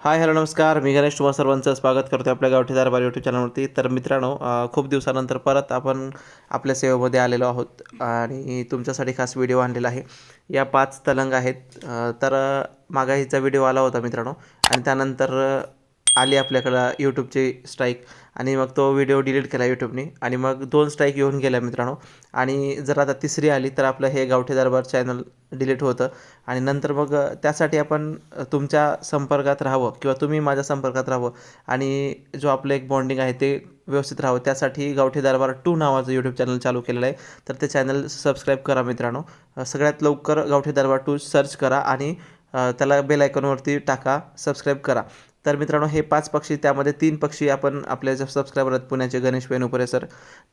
Hi hello नमस्कार. मी गणेश तुम्हा सर्वांचं स्वागत करतो आपल्या गावठी दरबार यूट्यूब चॅनलवरती तर मित्रांनो खूप दिवसानंतर परत आपण आपल्या सेवेमध्ये आलेलो आहोत आणि तुमच्यासाठी खास व्हिडिओ आणलेला आहे. या पाच तलंग आहेत. तर मागाहीचा मागाईचा व्हिडिओ आला होता मित्रांनो आणि त्यानंतर आली आपल्याकडं यूट्यूबची स्ट्राईक आणि मग तो व्हिडिओ डिलीट केला यूट्यूबने. आणि मग दोन स्ट्राईक येऊन गेल्या मित्रांनो. आणि जर आता तिसरी आली तर आपलं हे गावठी दरबार चॅनल डिलीट होतं. आणि नंतर मग त्यासाठी आपण तुमच्या संपर्कात राहावं किंवा तुम्ही माझ्या संपर्कात राहावं. आणि जो आपलं एक बॉन्डिंग आहे ते व्यवस्थित राहावं. त्यासाठी गावठी दरबार टू नावाचं यूट्यूब चॅनल चालू केलेलं आहे. तर ते चॅनल सबस्क्राईब करा मित्रांनो. सगळ्यात लवकर गावठी दरबार टू सर्च करा आणि त्याला बेल आयकॉनवरती टाका सबस्क्राईब करा. तर मित्रांनो हे पाच पक्षी त्यामध्ये तीन पक्षी आपण आपल्या जे सबस्क्रायबर आहेत पुण्याचे गणेश वेणुपरे सर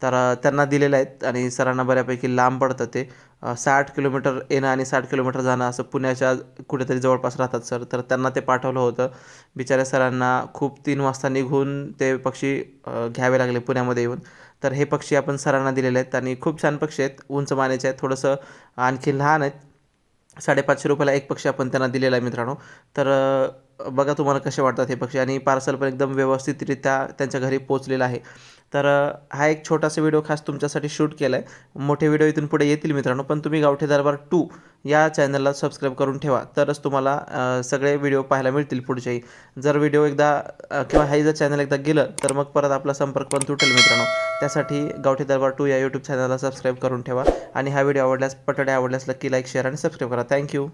तर त्यांना दिलेले आहेत आणि सरांना बऱ्यापैकी लांब पडतं ते. साठ किलोमीटर येणं आणि साठ किलोमीटर जाणं असं पुण्याच्या कुठेतरी जवळपास राहतात सर. तर त्यांना ते पाठवलं होतं. बिचाऱ्या सरांना खूप तीन वाजता निघून ते पक्षी घ्यावे लागले पुण्यामध्ये येऊन. तर हे पक्षी आपण सरांना दिलेले आहेत आणि खूप छान पक्षी आहेत उंच मानेचे आहेत थोडंसं आणखी लहान आहेत. साडेपाचशे रुपयाला एक पक्षी आपण त्यांना दिलेला आहे मित्रांनो. तर बघा तुम्हाला कसे वाटतात हे पक्षी. आणि पार्सल पण एकदम व्यवस्थितरित्या त्यांच्या घरी पोचलेलं आहे. तर हा एक छोटासा व्हिडिओ खास तुमच्यासाठी शूट केला आहे मोठे व्हिडिओ इथून पुढे येतील मित्रांनो पण तुम्ही गावठी दरबार टू या चॅनलला सबस्क्राईब करून ठेवा. तरच तुम्हाला सगळे व्हिडिओ पाहायला मिळतील पुढचेही. जर व्हिडिओ एकदा किंवा हे जर चॅनल एकदा गेलं तर मग परत आपला संपर्क पण तुटेल मित्रांनो. त्यासाठी गावठी दरबार टू या यूट्यूब चॅनलला सबस्क्राईब करून ठेवा. आणि हा व्हिडिओ आवडल्यास पटडे आवडल्यास नक्की लाईक शेअर आणि सबस्क्राईब करा. Thank you.